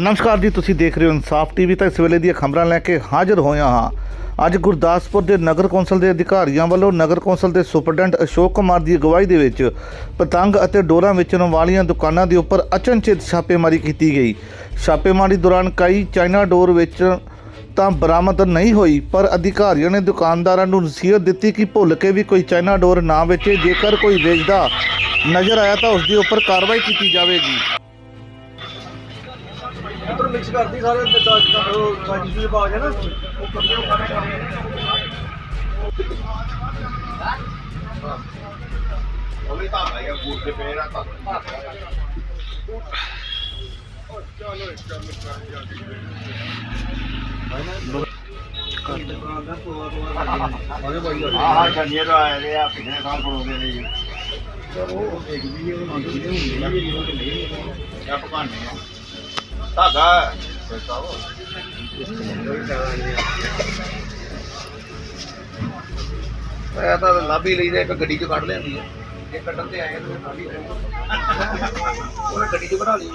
ਨਮਸਕਾਰ ਜੀ, ਤੁਸੀਂ ਦੇਖ ਰਹੇ ਹੋ ਇਨਸਾਫ ਟੀਵੀ ਤਾਂ ਇਸ ਵੇਲੇ ਦੀਆਂ ਖਬਰਾਂ ਲੈ ਕੇ ਹਾਜ਼ਰ ਹੋਇਆ ਹਾਂ। ਅੱਜ ਗੁਰਦਾਸਪੁਰ ਦੇ ਨਗਰ ਕੌਂਸਲ ਦੇ ਅਧਿਕਾਰੀਆਂ ਵੱਲੋਂ ਨਗਰ ਕੌਂਸਲ ਦੇ ਸੁਪਰਡੈਂਟ ਅਸ਼ੋਕ ਕੁਮਾਰ ਦੀ ਅਗਵਾਈ ਦੇ ਵਿੱਚ ਪਤੰਗ ਅਤੇ ਡੋਰਾਂ ਵੇਚਣ ਵਾਲੀਆਂ ਦੁਕਾਨਾਂ ਦੇ ਉੱਪਰ ਅਚਨਚੇਤ ਛਾਪੇਮਾਰੀ ਕੀਤੀ ਗਈ। ਛਾਪੇਮਾਰੀ ਦੌਰਾਨ ਕਈ ਚਾਈਨਾ ਡੋਰ ਵੇਚਣ ਤਾਂ ਬਰਾਮਦ ਨਹੀਂ ਹੋਈ, ਪਰ ਅਧਿਕਾਰੀਆਂ ਨੇ ਦੁਕਾਨਦਾਰਾਂ ਨੂੰ ਨਸੀਹਤ ਦਿੱਤੀ ਕਿ ਭੁੱਲ ਕੇ ਵੀ ਕੋਈ ਚਾਈਨਾ ਡੋਰ ਨਾ ਵੇਚੇ। ਜੇਕਰ ਕੋਈ ਵੇਚਦਾ ਨਜ਼ਰ ਆਇਆ ਤਾਂ ਉਸ ਦੇ ਉੱਪਰ ਕਾਰਵਾਈ ਕੀਤੀ ਜਾਵੇਗੀ। ਉਧਰ ਮਿਕਸ ਕਰਦੀ ਸਾਰੇ ਦਾ ਉਹ ਸਾਜੀ ਦੇ ਬਾਗ ਹੈ ਨਾ। ਉਹ ਕਰਦੇ ਉਹ ਖਾਣੇ ਉਹਨੇ ਤਾਂ ਆਇਆ ਬੂਟ ਦੇ ਪੇਰਾ ਤਾਂ। ਹਾਂ ਹਾਂ ਚੰਨੀਏ ਤੋਂ ਆਏ ਨੇ ਆ ਪਿਛਲੇ ਸਾਲ ਕੋਲੋਂ ਨੇ ਜੀ। ਚਲੋ ਉਹ ਦੇਖ ਵੀ ਉਹ ਮੰਗੀ ਦੇ ਹੁੰਦੇ ਆ ਕਿ ਨਹੀਂ ਆ। ਪਕਾਣੇ ਆ। ਧਾਗਾ ਮੈਂ ਤਾਂ ਲਾਭੀ ਲਈ ਦੇ ਇੱਕ ਗੱਡੀ ਚ ਕੱਢ ਲੈਂਦੀ ਹੈ ਇਹ ਕੱਢਣ ਤੇ ਆਏ ਤੇ ਲਾਭੀ ਉਹਨੇ ਗੱਡੀ ਚ ਕਢਾ ਲਈ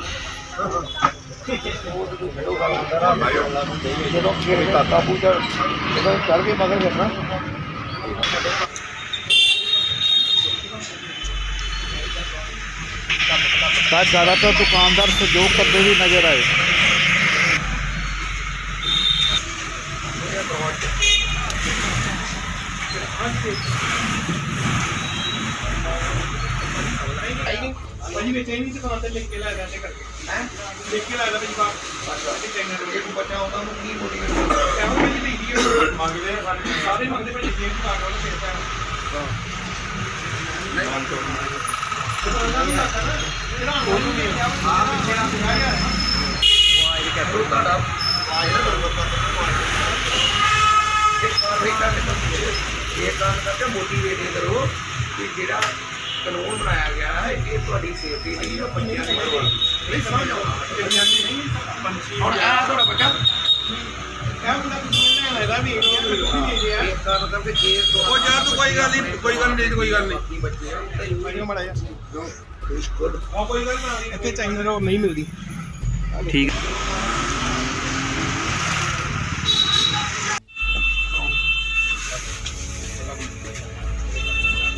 ਉਹ ਜਦੋਂ ਕਾਕਾ ਪੂਜਾ ਜਦੋਂ ਚੜ ਕੇ ਮਗਰ ਕਰਨਾ ਕੀ ਮੋਟੀ ਐਵੇਂ ਭਾਜੀ ਦੀ ਵੀਡੀਓ ਮੰਗਦੇ ਆ ਸਾਰੇ। ਮੰਗਦੇ ਭਾਜੀ ਜੇਬ ਦੁਕਾਨ ਵਾਲੇ ਫਿਰ ਪੈ ਇਹ ਕੰਮ ਕਰਕੇ ਮੋਟੀਵੇਟ ਕਰੋ ਕਿ ਜਿਹੜਾ ਕਾਨੂੰਨ ਬਣਾਇਆ ਗਿਆ ਹੈ ਇਹ ਤੁਹਾਡੀ ਸੇਫਟੀ ਲਈ ਹੈ ਬੱਚਿਆਂ ਦੀ ਨਹੀਂ ਸਮਝ ਹੁਣ ਆ ਤੁਹਾਡਾ ਬੱਚਾ ਇਹ ਕੰਮ ਕਰਕੇ ਜੇ ਉਹ ਯਾਰ ਤੂੰ ਕੋਈ ਗੱਲ ਨਹੀਂ ਕੋਈ ਗੱਲ ਨਹੀਂ ਕੋਈ ਗੱਲ ਨਹੀਂ ਬੱਚੇ ਆ, ਮੜਾ ਜਾ ਇੱਥੇ ਚਾਈਨਾ ਰੋਡ ਨਹੀਂ ਮਿਲਦੀ। ਠੀਕ।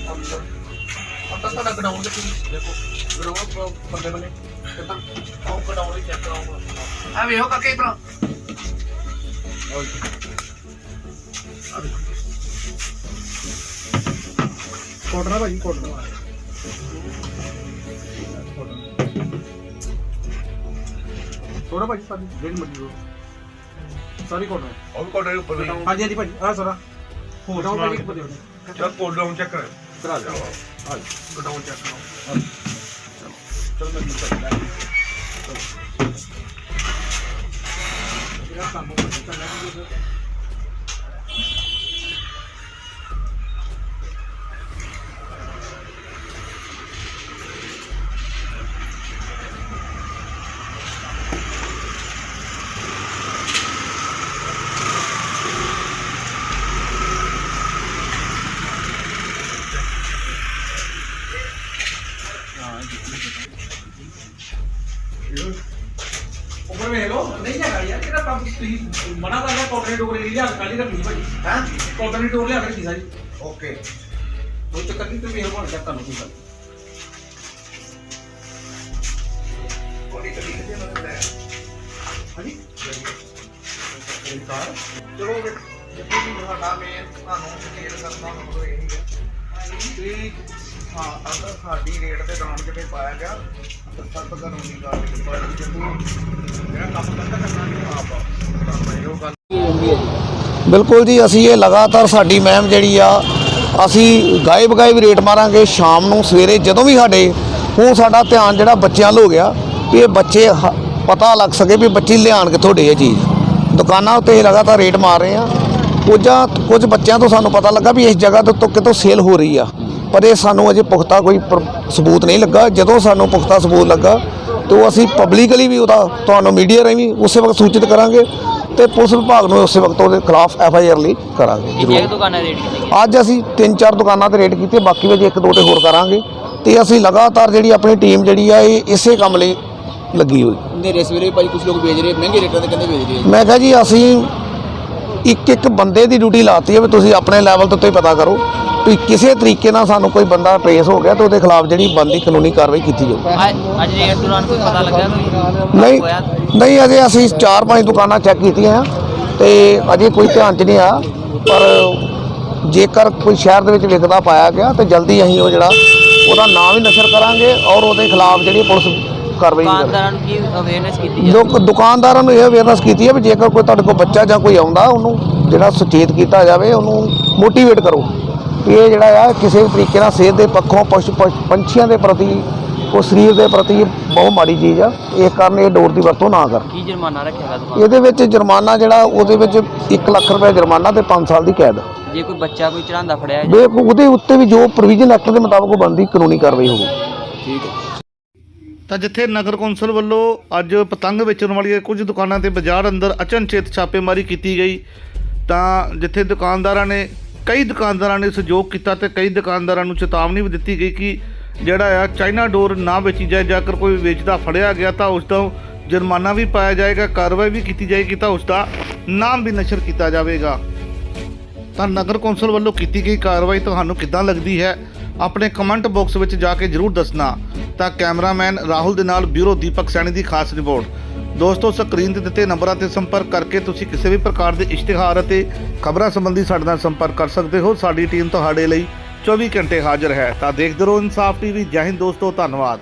ਹੁਣ ਤਾਂ ਤੁਹਾਡਾ ਗਰਾਊਂਡ ਤੇ ਕੀ ਦੇਖੋ ਗਰਾਊਂਡ ਬੰਦੇ ਬਣੇ ਕਿਦਾਂ ਉਹ ਗਰਾਊਂਡ ਹੀ ਚੈੱਕ ਕਰਾਉਂਗਾ ਆ ਵੇਖੋ ਕਾਕੇ ਇਤਰਾ ਕੋਟਣਾ ਭਾਜੀ ਕੋਟਣਾ ਥੋੜਾ ਭਾਜੀ ਸਾਡੀ ਜਿਹੜੀ ਮਰਜ਼ੀ ਹੋ ਸਾਰੀ ਕੋਟਣਾ ਉਹ ਵੀ ਕੋਟੇ ਉੱਪਰ ਵੀ ਹਾਂਜੀ ਹਾਂਜੀ ਭਾਜੀ ਆ ਸਾਰਾ। ਹੋਰ ਸਮਾਨ ਭਾਜੀ ਉੱਪਰ ਦਿਓ ਚਲ ਕੋਲ ਡਾਊਨ ਚੈੱਕ ਕਰ ਕਰਾ ਦਿਓ ਹਾਂਜੀ। ਡਾਊਨ ਚੈੱਕ ਕਰੋ ਚਲੋ ਮੈਂ ਨਿਕਲਦਾ ਜਿਹੜਾ ਕੰਮ ਕਰਨਾ ਹੈ ਉੱਪਰ ਵੇਖ ਲਓ ਨਹੀਂ ਹੈਗਾ ਯਾਰ ਕਿਹੜਾ ਕੰਮ ਤੁਸੀਂ ਮਨਾ ਕਰਦਾ ਕੋਟਰੇ ਡੋਗਰੇ ਲਈ ਲਿਆ ਕੇ ਕਾਲੀ ਰੱਖੀ ਭਾਜੀ। ਹਾਂ? ਕੋਟਰੇ ਡੋਰ ਲਿਆ ਕੇ ਰੱਖੀ ਸਾਰੀ। ਓਕੇ। ਉਹ ਚੱਕਰ ਨਹੀਂ ਤੁਸੀਂ ਇਹ ਬਣ ਚੱਕਰ ਨੂੰ ਕੋਈ ਗੱਲ ਕੋਡੀ ਕਦੀ ਕਿਤੇ ਨਾ ਲੈ ਹਾਂਜੀ? ਚਲੋ ਵੀ ਜਿੱਥੇ ਵੀ ਤੁਹਾਡਾ ਮੇਨ ਤੁਹਾਨੂੰ ਕਲੀਅਰ ਕਰਨਾ ਮਤਲਬ ਇਹ ਹੀ। ਹੈ ਕਿ ਹਾਂ ਅਗਰ ਸਾਡੀ ਰੇਟ ਤੇ ਦਾਮ ਕਿਤੇ ਪਾਇਆ ਗਿਆ, ਤਾਂ ਸਖਤ ਕਾਨੂੰਨੀ ਕਾਰਵਾਈ ਪਾਈ ਜਦੋਂ ਜਿਹੜਾ ਕੰਮ ਕਰਦਾ ਕਰਨਾ ਨਹੀਂ, ਆਪ ਤਾਂ ਉਹ ਗੱਲ। ਬਿਲਕੁਲ ਜੀ, ਅਸੀਂ ਇਹ ਲਗਾਤਾਰ ਸਾਡੀ ਮੈਮ ਜਿਹੜੀ ਆ, ਅਸੀਂ ਗਾਇਬ ਗਾਇਬ ਰੇਟ ਮਾਰਾਂਗੇ ਸ਼ਾਮ ਨੂੰ, ਸਵੇਰੇ ਜਦੋਂ ਵੀ ਸਾਡੇ, ਹੁਣ ਸਾਡਾ ਧਿਆਨ ਜਿਹੜਾ ਬੱਚਿਆਂ ਵੱਲ ਹੋ ਗਿਆ, ਵੀ ਇਹ ਬੱਚੇ ਹ- ਪਤਾ ਲੱਗ ਸਕੇ ਵੀ ਬੱਚੇ ਲਿਆਣ ਕਿੱਥੋਂ ਡੇ ਇਹ ਚੀਜ਼। ਦੁਕਾਨਾਂ ਉੱਤੇ ਲਗਾਤਾਰ ਰੇਟ ਮਾਰ ਰਹੇ ਆ। ਕੁਝਾਂ ਕੁਝ ਬੱਚਿਆਂ ਤੋਂ ਸਾਨੂੰ ਪਤਾ ਲੱਗਾ ਵੀ ਇਸ ਜਗ੍ਹਾ ਤੋਂ ਤੋਂ ਕਿਤੋਂ ਸੇਲ ਹੋ ਰਹੀ ਆ। ਪਰ ਇਹ ਸਾਨੂੰ ਅਜੇ ਪੁਖਤਾ ਕੋਈ ਪ੍ਰ- ਸਬੂਤ ਨਹੀਂ ਲੱਗਾ। ਜਦੋਂ ਸਾਨੂੰ ਪੁਖਤਾ ਸਬੂਤ ਲੱਗਾ ਤੇ ਉਹ ਅਸੀਂ ਪਬਲਿਕਲੀ ਵੀ ਉਹਦਾ ਤੁਹਾਨੂੰ ਮੀਡੀਆ ਰਾਹੀਂ ਵੀ ਉਸੇ ਵਕਤ ਸੂਚਿਤ ਕਰਾਂਗੇ ਤੇ ਪੁਲਿਸ ਵਿਭਾਗ ਨੂੰ ਉਸੇ ਵਕਤ ਉਹਦੇ ਖਿਲਾਫ ਐਫ ਆਈ ਆਰ ਲਈ ਕਰਾਂਗੇ ਜ਼ਰੂਰ। ਅੱਜ ਅਸੀਂ ਤਿੰਨ ਚਾਰ ਦੁਕਾਨਾਂ ਤੇ ਰੇਡ ਕੀਤੇ ਬਾਕੀ ਵਿੱਚ ਇੱਕ ਦੋ ਤੇ ਹੋਰ ਕਰਾਂਗੇ। ਤੇ ਅਸੀਂ ਲਗਾਤਾਰ ਜਿਹੜੀ ਆਪਣੀ ਟੀਮ ਜਿਹੜੀ ਆ ਇਹ ਇਸੇ ਕੰਮ ਲਈ ਲੱਗੀ ਹੋਈ। ਹਨੇਰੇ ਸਵੇਰੇ ਭਾਈ ਕੁਝ ਲੋਕ ਵੇਚ ਰਹੇ ਮਹਿੰਗੇ ਰੇਟਾਂ ਤੇ ਕਹਿੰਦੇ ਵੇਚ ਰਹੇ ਆ ਮੈਂ ਕਿਹਾ ਜੀ ਅਸੀਂ ਇੱਕ ਇੱਕ ਬੰਦੇ ਦੀ ਡਿਊਟੀ ਲਾਤੀ ਹੈ ਵੀ ਤੁਸੀਂ ਆਪਣੇ ਲੈਵਲ ਤੋਂ ਉੱਤੇ ਪਤਾ ਕਰੋ ਵੀ ਕਿਸੇ ਤਰੀਕੇ ਨਾਲ ਸਾਨੂੰ ਕੋਈ ਬੰਦਾ ਟ੍ਰੇਸ ਹੋ ਗਿਆ ਤਾਂ ਉਹਦੇ ਖਿਲਾਫ ਜਿਹੜੀ ਬੰਦੀ ਕਾਨੂੰਨੀ ਕਾਰਵਾਈ ਕੀਤੀ ਜਾਊ। ਅੱਜ ਰੇਟ ਦੌਰਾਨ ਕੋਈ ਪਤਾ ਲੱਗਾ ਕੋਈ? ਨਹੀਂ ਨਹੀਂ ਅਜੇ ਅਸੀਂ ਚਾਰ ਪੰਜ ਦੁਕਾਨਾਂ ਚੈੱਕ ਕੀਤੀਆਂ ਆ ਤੇ ਅਜੇ ਕੋਈ ਧਿਆਨ 'ਚ ਨਹੀਂ ਆ ਪਰ ਜੇਕਰ ਕੋਈ ਸ਼ਹਿਰ ਦੇ ਵਿੱਚ ਵਿਕਦਾ ਪਾਇਆ ਗਿਆ ਤਾਂ ਜਲਦੀ ਅਸੀਂ ਉਹ ਜਿਹੜਾ ਉਹਦਾ ਨਾਮ ਵੀ ਨਸ਼ਰ ਕਰਾਂਗੇ ਔਰ ਉਹਦੇ ਖਿਲਾਫ ਜਿਹੜੀ ਪੁਲਿਸ ਕਾਰਵਾਈ ਕਰੇ ਦੁਕਾਨਦਾਰਾਂ ਨੂੰ ਕੀ ਅਵੇਅਰਨੈਸ ਕੀਤੀ ਲੋਕ ਦੁਕਾਨਦਾਰਾਂ ਨੂੰ ਇਹ ਅਵੇਅਰਨੈਸ ਕੀਤੀ ਹੈ ਵੀ ਜੇਕਰ ਕੋਈ ਤੁਹਾਡੇ ਕੋਲ ਬੱਚਾ ਜਾਂ ਕੋਈ ਆਉਂਦਾ ਉਹਨੂੰ ਜਿਹੜਾ ਸੁਚੇਤ ਕੀਤਾ ਜਾਵੇ ਉਹਨੂੰ ਮੋਟੀਵੇਟ ਕਰੋ। ਇਹ ਜਿਹੜਾ ਆ ਕਿਸੇ ਵੀ ਤਰੀਕੇ ਨਾਲ ਸਿਹਤ ਦੇ ਪੱਖੋਂ ਪਸ਼ੂ ਪਸ਼- ਪੰਛੀਆਂ ਦੇ ਪ੍ਰਤੀ ਉਹ ਸਰੀਰ ਦੇ ਪ੍ਰਤੀ ਬਹੁਤ ਮਾੜੀ ਚੀਜ਼ ਆ। ਇਸ ਕਾਰਨ ਇਹ ਡੋਰ ਦੀ ਵਰਤੋਂ ਨਾ ਕਰਨ ਕੀ ਜੁਰਮਾਨਾ ਦੁਕਾਨ ਇਹਦੇ ਵਿੱਚ ਜੁਰਮਾਨਾ ਜਿਹੜਾ ਉਹਦੇ ਵਿੱਚ 1 ਲੱਖ ਰੁਪਏ ਜੁਰਮਾਨਾ ਤੇ 5 ਸਾਲ ਦੀ ਕੈਦ। ਜੇ ਕੋਈ ਬੱਚਾ ਕੋਈ ਚੜਾਉਂਦਾ ਫੜਿਆ ਵੇ ਉਹਦੇ ਉੱਤੇ ਵੀ ਜੋ ਪ੍ਰੋਵੀਜ਼ਨ ਐਕਟ ਦੇ ਮੁਤਾਬਕ ਉਹ ਬਣਦੀ ਕਾਨੂੰਨੀ ਕਾਰਵਾਈ ਹੋਊਗੀ। ਠੀਕ ਹੈ। ਤਾਂ ਜਿੱਥੇ ਨਗਰ ਕੌਂਸਲ ਵੱਲੋਂ ਅੱਜ ਪਤੰਗ ਵੇਚਣ ਵਾਲੀਆਂ ਕੁਝ ਦੁਕਾਨਾਂ ਤੇ ਬਾਜ਼ਾਰ ਅੰਦਰ ਅਚਨਚੇਤ ਛਾਪੇਮਾਰੀ ਕੀਤੀ ਗਈ, ਤਾਂ ਜਿੱਥੇ ਦੁਕਾਨਦਾਰਾਂ ਨੇ, ਕਈ ਦੁਕਾਨਦਾਰਾਂ ਨੇ ਸਹਿਯੋਗ ਕੀਤਾ ਤੇ ਕਈ ਦੁਕਾਨਦਾਰਾਂ ਨੂੰ ਚੇਤਾਵਨੀ ਵੀ ਦਿੱਤੀ ਗਈ ਕਿ ਜਿਹੜਾ ਆ ਚਾਈਨਾ ਡੋਰ ਨਾ ਵੇਚੀ ਜਾਏ ਜੇਕਰ ਕੋਈ ਵੇਚਦਾ ਫੜਿਆ ਗਿਆ ਤਾਂ ਉਸ ਤੋਂ ਜੁਰਮਾਨਾ ਵੀ ਪਾਇਆ ਜਾਏਗਾ, ਕਾਰਵਾਈ ਵੀ ਕੀਤੀ ਜਾਏਗੀ ਤਾਂ ਉਸ ਦਾ ਨਾਮ ਵੀ ਨਸ਼ਰ ਕੀਤਾ ਜਾਵੇਗਾ। ਤਾਂ ਨਗਰ ਕੌਂਸਲ ਵੱਲੋਂ ਕੀਤੀ ਗਈ ਕਾਰਵਾਈ ਤੁਹਾਨੂੰ ਕਿੱਦਾਂ ਲੱਗਦੀ ਹੈ? ਆਪਣੇ ਕਮੈਂਟ ਬਾਕਸ ਵਿੱਚ ਜਾ ਕੇ ਜਰੂਰ ਦੱਸਣਾ। ਤਾਂ ਕੈਮਰਾਮੈਨ ਰਾਹੁਲ ਦੇ ਨਾਲ ਬਿਊਰੋ ਦੀਪਕ ਸੈਣੀ ਦੀ ਖਾਸ ਰਿਪੋਰਟ। ਦੋਸਤੋ ਸਕਰੀਨ ਤੇ ਦਿੱਤੇ ਨੰਬਰਾਂ ਤੇ ਸੰਪਰਕ ਕਰਕੇ ਤੁਸੀਂ ਕਿਸੇ ਵੀ ਪ੍ਰਕਾਰ ਦੇ ਇਸ਼ਤਿਹਾਰ ਅਤੇ ਖਬਰਾਂ ਸੰਬੰਧੀ ਸਾਡੇ ਨਾਲ ਸੰਪਰਕ ਕਰ ਸਕਦੇ ਹੋ। ਸਾਡੀ ਟੀਮ ਤੁਹਾਡੇ ਲਈ 24 ਘੰਟੇ ਹਾਜ਼ਰ ਹੈ। ਤਾਂ ਦੇਖਦੇ ਰਹੋ ਇਨਸਾਫ ਟੀਵੀ। ਜੈ ਹਿੰਦ ਦੋਸਤੋ, ਧੰਨਵਾਦ।